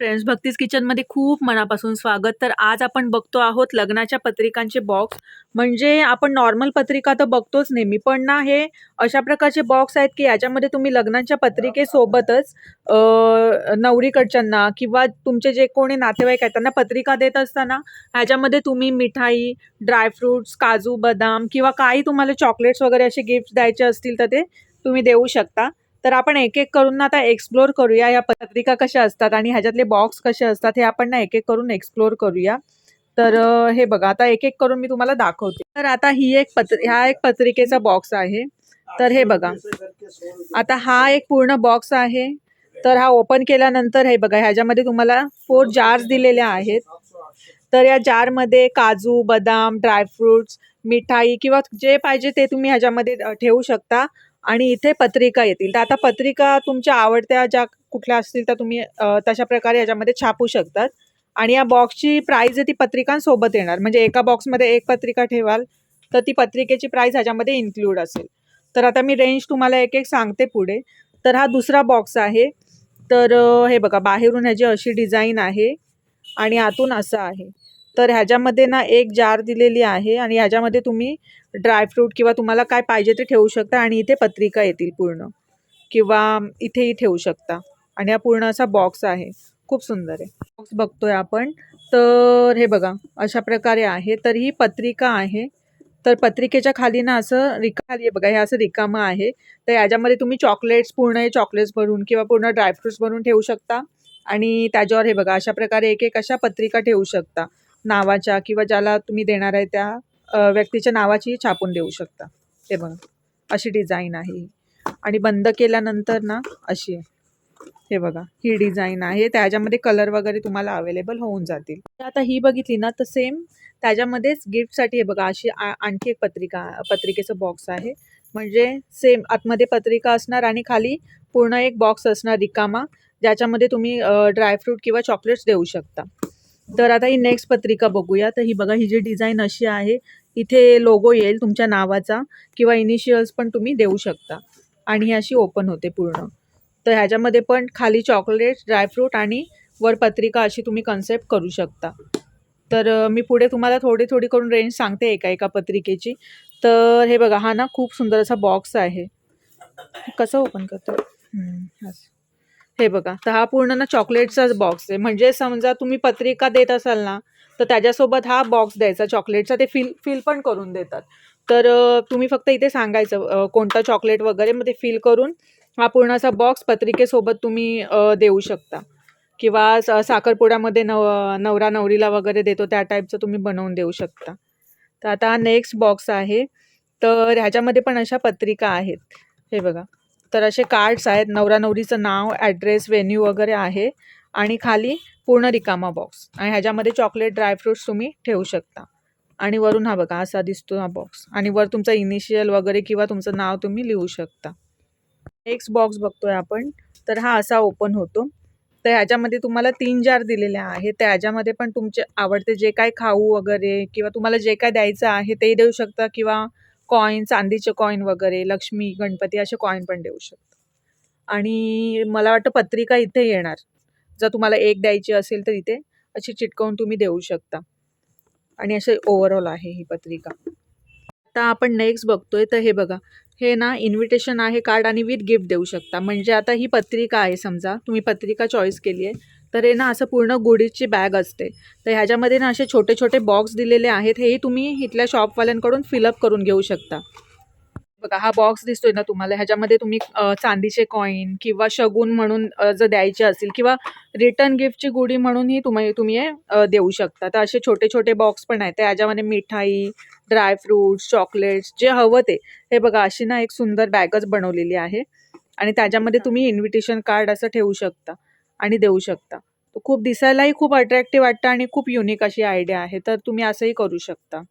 Friends भक्तीज किचनमध्ये खूप मनापासून स्वागत. तर आज आपण बघतो आहोत लग्नाच्या पत्रिकांचे बॉक्स म्हणजे आपण नॉर्मल पत्रिका तर बघतोच नेहमी पण ना हे अशा प्रकारचे बॉक्स आहेत की याच्यामध्ये तुम्ही लग्नाच्या पत्रिकेसोबतच नवरीकडच्यांना किंवा तुमचे जे कोणी नातेवाईक आहेत त्यांना पत्रिका देत असताना ह्याच्यामध्ये तुम्ही मिठाई ड्रायफ्रुट्स काजू बदाम किंवा काही तुम्हाला चॉकलेट्स वगैरे असे गिफ्ट द्यायचे असतील तर ते तुम्ही देऊ शकता. तर आपण एक एक करून ना आता एक्सप्लोर करूया. या पत्रिका कशा असतात आणि ह्याच्यातले बॉक्स कसे असतात हे आपण ना एक एक करून एक्सप्लोर करूया. तर हे बघा आता एक एक करून मी तुम्हाला दाखवते. तर आता ही एक पत्र हा एक पत्रिकेचा बॉक्स आहे. तर हे बघा. आता हा एक पूर्ण बॉक्स आहे. तर हा ओपन केल्यानंतर हे बघा ह्याच्यामध्ये तुम्हाला फोर जार्स दिलेल्या आहेत. तर या जारमध्ये काजू बदाम ड्रायफ्रुट्स मिठाई किंवा जे पाहिजे ते तुम्ही ह्याच्यामध्ये ठेवू शकता. आणि इथे पत्रिका येतील. तर आता पत्रिका तुमच्या आवडत्या ज्या कुठल्या असतील तर तुम्ही तशा प्रकारे याच्यामध्ये छापू शकतात. आणि या बॉक्सची प्राईज आहे ती पत्रिकांसोबत येणार. म्हणजे एका बॉक्समध्ये एक पत्रिका ठेवाल तर ती पत्रिकेची प्राईज ह्याच्यामध्ये इन्क्लूड असेल. तर आता मी रेंज तुम्हाला एक एक सांगते पुढे. तर हा दुसरा बॉक्स आहे. तर हे बघा बाहेरून ह्याची अशी डिझाईन आहे. आणि आतून असं आहे. तर ह्याच्यामध्ये ना एक जार दिलेली आहे आणि ह्याच्यामध्ये तुम्ही ड्रायफ्रूट किंवा तुम्हाला काय पाहिजे ते ठेवू शकता आणि इथे पत्रिका येतील पूर्ण. किंवा इथेही ठेवू शकता. आणि हा पूर्ण असा बॉक्स आहे. खूप सुंदर आहे. बॉक्स बघतोय आपण. तर हे बघा अशा प्रकारे आहे. तर ही पत्रिका आहे. तर पत्रिकेच्या खाली ना असं रिका खाली आहे बघा हे असं रिकामं आहे. तर याच्यामध्ये तुम्ही चॉकलेट्स पूर्ण हे चॉकलेट्स भरून किंवा पूर्ण ड्रायफ्रूट्स भरून ठेवू शकता. आणि त्याच्यावर हे बघा अशा प्रकारे एक एक अशा पत्रिका ठेवू शकता. नावाच्या किंवा ज्याला तुम्ही देणार आहे त्या व्यक्तीच्या नावाची छापून देऊ शकता. ते बघा अशी डिझाईन आहे ही. आणि बंद केल्यानंतर ना अशी आहे. हे बघा ही डिझाईन आहे. त्याच्यामध्ये कलर वगैरे तुम्हाला अवेलेबल होऊन जातील. आता ही बघितली ना तर सेम त्याच्यामध्येच गिफ्टसाठी हे बघा अशी आ- आणखी एक पत्रिका पत्रिकेचं बॉक्स आहे. म्हणजे सेम आतमध्ये पत्रिका असणार आणि खाली पूर्ण एक बॉक्स असणार रिकामा ज्याच्यामध्ये तुम्ही ड्रायफ्रूट किंवा चॉकलेट्स देऊ शकता. तर आता ही नेक्स्ट पत्रिका बघूया. तर ही बघा ही जी डिझाईन अशी आहे इथे लोगो येईल तुमच्या नावाचा किंवा इनिशियल्स पण तुम्ही देऊ शकता. आणि ही अशी ओपन होते पूर्ण. तर ह्याच्यामध्ये पण खाली चॉकलेट ड्रायफ्रूट आणि वर पत्रिका अशी तुम्ही कन्सेप्ट करू शकता. तर मी पुढे तुम्हाला थोडी थोडी करून रेंज सांगते एका एका पत्रिकेची. तर हे बघा हा ना खूप सुंदर असा बॉक्स आहे. कसं ओपन करतो? असं. हे बघा तर हा पूर्ण ना चॉकलेटचाच बॉक्स आहे. म्हणजे समजा तुम्ही पत्रिका देत असाल ना तर त्याच्यासोबत हा बॉक्स द्यायचा. चॉकलेटचा ते फिल फिल पण करून देतात. तर तुम्ही फक्त इथे सांगायचं कोणतं चॉकलेट वगैरे मग ते फिल करून हा पूर्ण असा बॉक्स पत्रिकेसोबत तुम्ही देऊ शकता. किंवा साखरपुड्यामध्ये नव नवरा नवरीला वगैरे देतो त्या टाईपचं तुम्ही बनवून देऊ शकता. तर आता हा नेक्स्ट बॉक्स आहे. तर ह्याच्यामध्ये पण अशा पत्रिका आहेत. हे बघा. तर असे कार्ड्स आहेत. नवरा नवरीचं नाव ॲड्रेस व्हेन्यू वगैरे आहे. आणि खाली पूर्ण रिकामा बॉक्स आणि ह्याच्यामध्ये चॉकलेट ड्रायफ्रूट्स तुम्ही ठेवू शकता. आणि वरून हा बघा असा दिसतो हा बॉक्स आणि वर तुमचं इनिशियल वगैरे किंवा तुमचं नाव तुम्ही लिहू शकता. नेक्स्ट बॉक्स बघतोय आपण. तर हा असा ओपन होतो. तर ह्याच्यामध्ये तुम्हाला तीन जार दिलेल्या आहेत. तर ह्याच्यामध्ये पण तुमचे आवडते जे काय खाऊ वगैरे किंवा तुम्हाला जे काय द्यायचं आहे ते देऊ शकता किंवा कॉईन चांदीचे कॉईन वगैरे लक्ष्मी गणपती असे कॉईन पण देऊ शकता. आणि मला वाटतं पत्रिका इथे येणार. जर तुम्हाला एक द्यायची असेल तर इथे अशी चिटकवून तुम्ही देऊ शकता. आणि असे ओव्हरऑल आहे ही पत्रिका. आता आपण नेक्स्ट बघतोय तर हे बघा. हे ना इन्व्हिटेशन आहे कार्ड आणि विथ गिफ्ट देऊ शकता. म्हणजे आता ही पत्रिका आहे समजा. तुम्ही पत्रिका चॉईस केली आहे. तर हे ना असं पूर्ण गुढीची बॅग असते. तर ह्याच्यामध्ये ना असे छोटे छोटे बॉक्स दिलेले आहेत. हेही तुम्ही इथल्या शॉपवाल्यांकडून फिलअप करून घेऊ शकता. बघा हा बॉक्स दिसतोय ना तुम्हाला. ह्याच्यामध्ये तुम्ही चांदीचे कॉईन किंवा शगुन म्हणून जर द्यायचे असेल किंवा रिटर्न गिफ्टची गुढी म्हणूनही तुम्ही तुम्ही देऊ शकता. तर असे छोटे छोटे बॉक्स पण आहेत. ह्याच्यामध्ये मिठाई ड्रायफ्रुट्स चॉकलेट्स जे हवं ते. हे बघा अशी ना एक सुंदर बॅगच बनवलेली आहे. आणि त्याच्यामध्ये तुम्ही इन्व्हिटेशन कार्ड असं ठेवू शकता. आणि देऊ शकता. तर खूप दिसायलाही खूप अट्रॅक्टिव्ह वाटतं आणि खूप युनिक अशी आयडिया आहे. तर तुम्ही असंही करू शकता.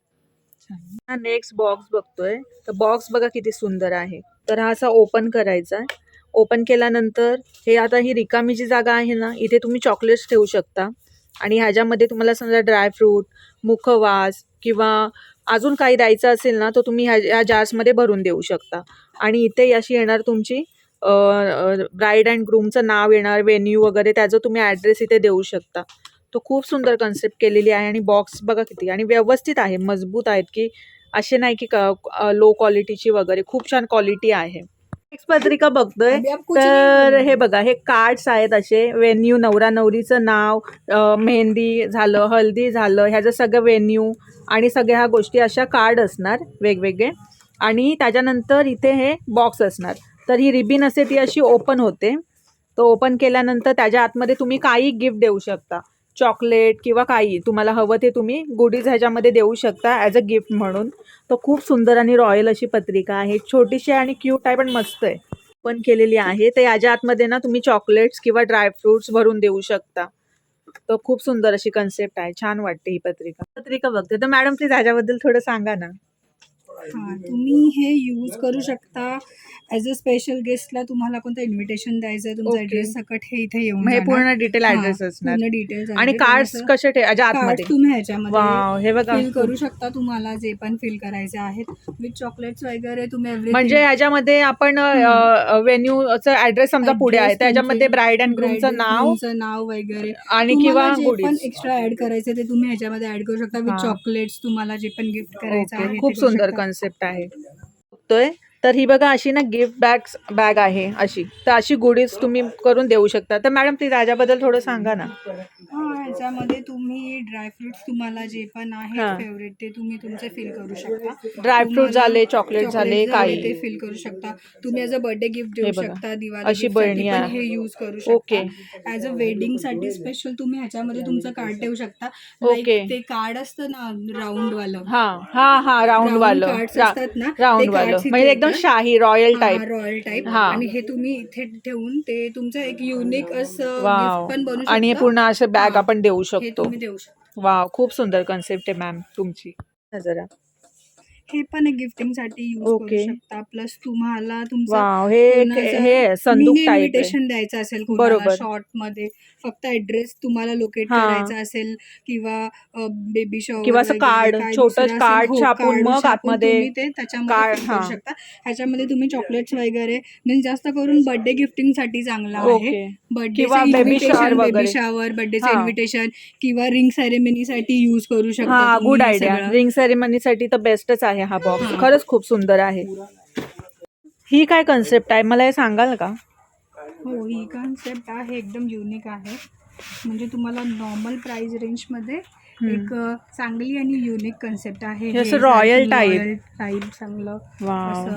हा नेक्स्ट बॉक्स बघतोय. तर बॉक्स बघा किती सुंदर आहे. तर हा असा ओपन करायचा आहे. ओपन केल्यानंतर हे आता ही रिकामी जी जागा आहे ना इथे तुम्ही चॉकलेट्स ठेवू शकता. आणि ह्याच्यामध्ये तुम्हाला समजा ड्रायफ्रूट मुखवास किंवा अजून काही द्यायचं असेल ना तर तुम्ही ह्या ह्या जार्समध्ये भरून देऊ शकता. आणि इथे अशी येणार तुमची ब्राईड अँड ग्रूमचं नाव येणार व्हेन्यू वगैरे त्याचं तुम्ही ॲड्रेस इथे देऊ शकता. तो खूप सुंदर कन्सेप्ट केलेली आहे आणि बॉक्स बघा किती आणि व्यवस्थित आहे मजबूत आहेत की असे नाही की लो क्वालिटीची वगैरे खूप छान क्वालिटी आहे. नेक्स्ट पत्रिका बघतोय तर हे बघा हे कार्ड्स आहेत असे व्हेन्यू नवरा नवरीचं नाव मेहंदी झालं हल्दी झालं ह्याचं सगळं व्हेन्यू आणि सगळ्या ह्या गोष्टी अशा कार्ड असणार वेगवेगळे. आणि त्याच्यानंतर इथे हे बॉक्स असणार. तर ही रिबिन असते ती अशी ओपन होते. तो ओपन केल्यानंतर त्याच्या आतमध्ये तुम्ही काही गिफ्ट देऊ शकता. चॉकलेट किंवा काही तुम्हाला हवं ते तुम्ही गुडीज ह्याच्यामध्ये देऊ शकता ॲज अ गिफ्ट म्हणून. तर खूप सुंदर आणि रॉयल अशी पत्रिका आहे. छोटीशी आणि क्यूट आहे पण मस्त आहे. पण केलेली आहे. तर याच्या आतमध्ये ना तुम्ही चॉकलेट्स किंवा ड्रायफ्रुट्स भरून देऊ शकता. तर खूप सुंदर अशी कन्सेप्ट आहे. छान वाटते ही पत्रिका. पत्रिका बघते. तर मॅडम प्लीज ह्याच्याबद्दल थोडं सांगा ना. हा तुम्ही हे यूज करू शकता. ॲज अ स्पेशल गेस्टला तुम्हाला कोणतं इन्व्हिटेशन द्यायचं आहे तुमचा Okay. ऍड्रेस सकट हे इथे येऊन मग हे. पूर्ण डिटेल हा, ऍड्रेस असणार. पूर्ण डिटेल्स आणि कार्ड्स कसे ठे याच्या कार्ड आतमध्ये तुम्ही ह्याच्यामध्ये वाव हे बघा. फिल करू शकता तुम्हाला जे पण फिल करायचे आहेत. विथ चॉकलेट्स वगैरे तुम्ही everything- म्हणजे ह्याच्यामध्ये आपण व्हेन्यूचं ऍड्रेस समजा पुढे आहे. Address त्याच्यामध्ये तुमचे, ब्राईड अँड ग्रूमचं bride नाव groomचं नाव वगैरे. आणि तुम्हाला किंवा जे पण गुडीज एक्स्ट्रा ऍड करायचे ते तुम्ही ह्याच्यामध्ये ऍड करू शकता. हा. विथ चॉकलेट्स तुम्हाला जे पण गिफ्ट करायचं आहे ते खूप करू सुंदर शकता. कॉन्सेप्ट आहे. बघतोय. तर ही बघा अशी ना गिफ्ट बॅग बॅग आहे अशी. तर अशी गुडीज तुम्ही करून देऊ शकता. तर मॅडम ती राजाबद्दल थोडं सांगा ना. ह्याच्यामध्ये तुम्ही ड्रायफ्रुट्स तुम्हाला जे पण हा. आहेत फेवरेट ते तुम्ही तुमचे फिल करू शकता ड्रायफ्रूट तुम्हाला झाले चॉकलेट झाले chocolate काही ते फिल करू शकता तुम्ही ॲज अ बर्थडे गिफ्ट हे देऊ बघा. शकता दिवाळी अशी gift साठी बरणी पण आहे. हे यूज करू ओके. शकता ॲज अ वेडिंगसाठी स्पेशल तुम्ही ह्याच्यामध्ये तुमचं कार्ड ठेवू शकता ओके. ते कार्ड असतं ना राऊंड वालं हा हा हा राऊंड Round वालं cards असतात ना, ते राऊंड cards वालं इथे म्हणजे एकदम येतात. शाही रॉयल टाईप रॉयल टाईप हा. आणि हे तुम्ही इथे ठेवून ते तुमचं एक युनिक असं वाव gift पण बनू शकतं आणि हे पूर्ण असं बॅग हा. आपण देऊ शकतो. तुम्ही देऊ शकता. वाव खूप सुंदर कन्सेप्ट आहे मॅम तुमची. जरा. हे पण एक गिफ्टिंगसाठी यूज करू ओके. शकता प्लस तुम्हाला तुमचं वाव हे कोणाचं हे संदूक टाईप आहे इन्व्हिटेशन द्यायचं असेल बरोबर. शॉर्टमध्ये फक्त ऍड्रेस तुम्हाला लोकेट हा. करायचा असेल किंवा बेबी शॉवर किंवा card, छोटं card हो, छापून मग आतमध्ये ते त्याच्यामध्ये करू. शकता ह्याच्यामध्ये तुम्ही चॉकलेट्स वगैरे म्हणजे जास्त करून बर्थडे गिफ्टिंगसाठी चांगला आहे ओके बर्थडे किंवा shower बेबी वगैरे. शावर बर्थडेचं हा. इन्व्हिटेशन किंवा रिंग सेरेमनी साठी यूज करू शकता हा तुम्ही गुड हे आयडिया सगळं. रिंग सेरेमनीसाठी तर बेस्टच आहे हा बॉक्स हा. खरंच खूप सुंदर आहे. ही काय कन्सेप्ट आहे? मला हे सांगाल का? हो ही कन्सेप्ट आहे एकदम युनिक आहे. म्हणजे तुम्हाला नॉर्मल प्राइस रेंजमध्ये एक चांगली आणि युनिक कन्सेप्ट आहे. हे असं royal type. टाईप चांगलं.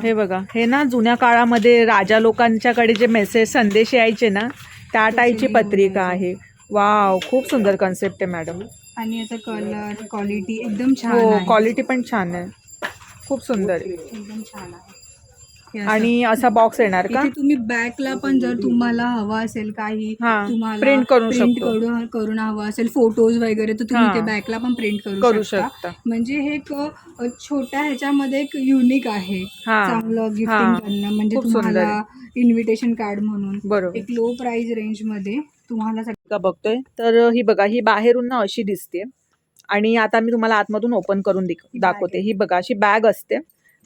हे बघा. हे ना जुन्या काळामध्ये राजा लोकांच्याकडे जे मेसेज संदेश यायचे ना त्या टाईपची पत्रिका. आहे. वाव. खूप सुंदर कन्सेप्ट आहे मॅडम आणि याचा कलर क्वालिटी एकदम छान हो आहे. क्वालिटी पण छान आहे. खूप सुंदर आहे. एकदम छान आहे. हे असं. आणि असा बॉक्स येणार का? इथे तुम्ही बॅकला पण जर तुम्हाला हवं असेल काही हा, तुम्हाला print करू print शकतो. करून करून हवं असेल फोटोज वगैरे तर तुम्ही हा. ते बॅकला पण प्रिंट करू करू शकता. शकता. म्हणजे हे एक अ, छोट्या ह्याच्यामध्ये एक युनिक आहे. हा. चांगलं हा. गिफ्टिंग करणं. म्हणजे खूप सुंदर तुम्हाला इन्व्हिटेशन कार्ड म्हणून. बरोबर. एक लो प्राइस रेंजमध्ये तुम्हाला सग- का बघतोय? तर ही बघा ही बाहेरून ना अशी दिसते आणि आता मी तुम्हाला आतमधून ओपन करून दाखवते. ही बघा अशी बॅग असते.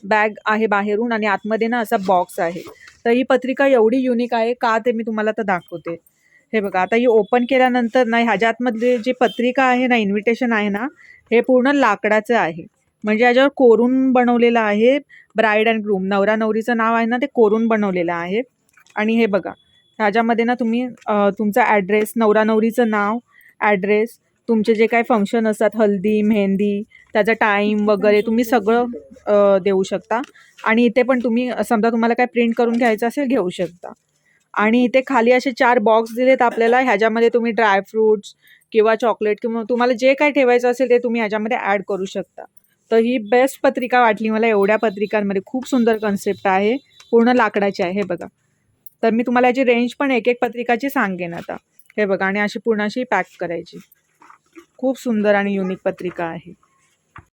बॅग आहे बाहेरून आणि आतमध्ये ना असा बॉक्स आहे. तर ही पत्रिका एवढी युनिक आहे का ते मी तुम्हाला आता दाखवते. हे बघा आता ही ओपन केल्यानंतर ना ह्याच्या आतमधली जी पत्रिका आहे ना इन्व्हिटेशन आहे ना हे पूर्ण लाकडाचं आहे. म्हणजे याच्यावर कोरून बनवलेलं आहे ब्राईड अँड ग्रूम नवरा नवरीचं नाव आहे ना ते कोरून बनवलेलं आहे. आणि हे बघा ह्याच्यामध्ये ना तुम्ही तुमचा ॲड्रेस नवरा नवरीचं नाव ॲड्रेस तुमचे जे काही फंक्शन असतात हल्दी मेहंदी त्याचा टाईम वगैरे तुम्ही सगळं देऊ शकता. आणि इथे पण तुम्ही समजा तुम्हाला काय प्रिंट करून घ्यायचं असेल घेऊ शकता. आणि इथे खाली असे चार बॉक्स दिलेत आपल्याला ह्याच्यामध्ये तुम्ही ड्रायफ्रूट्स किंवा चॉकलेट किंवा तुम्हाला जे काय ठेवायचं असेल ते तुम्ही ह्याच्यामध्ये ॲड करू शकता. तर ही बेस्ट पत्रिका वाटली मला एवढ्या पत्रिकांमध्ये. खूप सुंदर कन्सेप्ट आहे पूर्ण लाकडाची आहे हे बघा. तर मी तुम्हाला याची रेंज पण एक एक पत्रिकाची सांगेन आता. हे बघा आणि अशी पूर्ण अशी पॅक करायची. खूप सुंदर आणि युनिक पत्रिका आहे.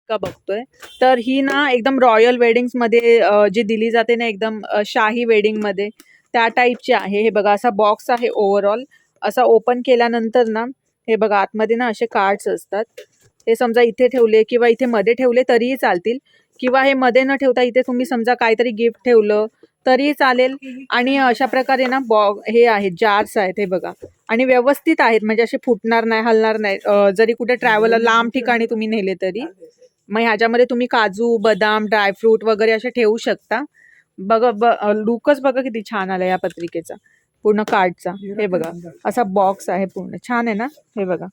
का बघतोय. तर ही ना एकदम रॉयल वेडिंग्समध्ये जी दिली जाते ना एकदम शाही वेडिंगमध्ये त्या टाईपची आहे. हे बघा असा बॉक्स आहे ओव्हरऑल असा ओपन केल्यानंतर ना हे बघा आतमध्ये ना असे कार्ड्स असतात. हे समजा इथे ठेवले किंवा इथे मध्ये ठेवले तरीही चालतील. किंवा हे मध्ये न ठेवता इथे तुम्ही समजा काहीतरी गिफ्ट ठेवलं तरी चालेल. आणि अशा प्रकारे ना बॉ हे आहेत जार्स आहेत हे बघा. आणि व्यवस्थित आहेत म्हणजे असे फुटणार नाही हलणार नाही. जरी कुठे ट्रॅव्हल लांब ठिकाणी तुम्ही नेले तरी. मग ह्याच्यामध्ये तुम्ही काजू बदाम ड्रायफ्रूट वगैरे असे ठेवू शकता. बघा ब लुकच बघा किती छान आला या पत्रिकेचा. पूर्ण कार्डचा हे बघा असा बॉक्स आहे पूर्ण. छान आहे ना? हे बघा.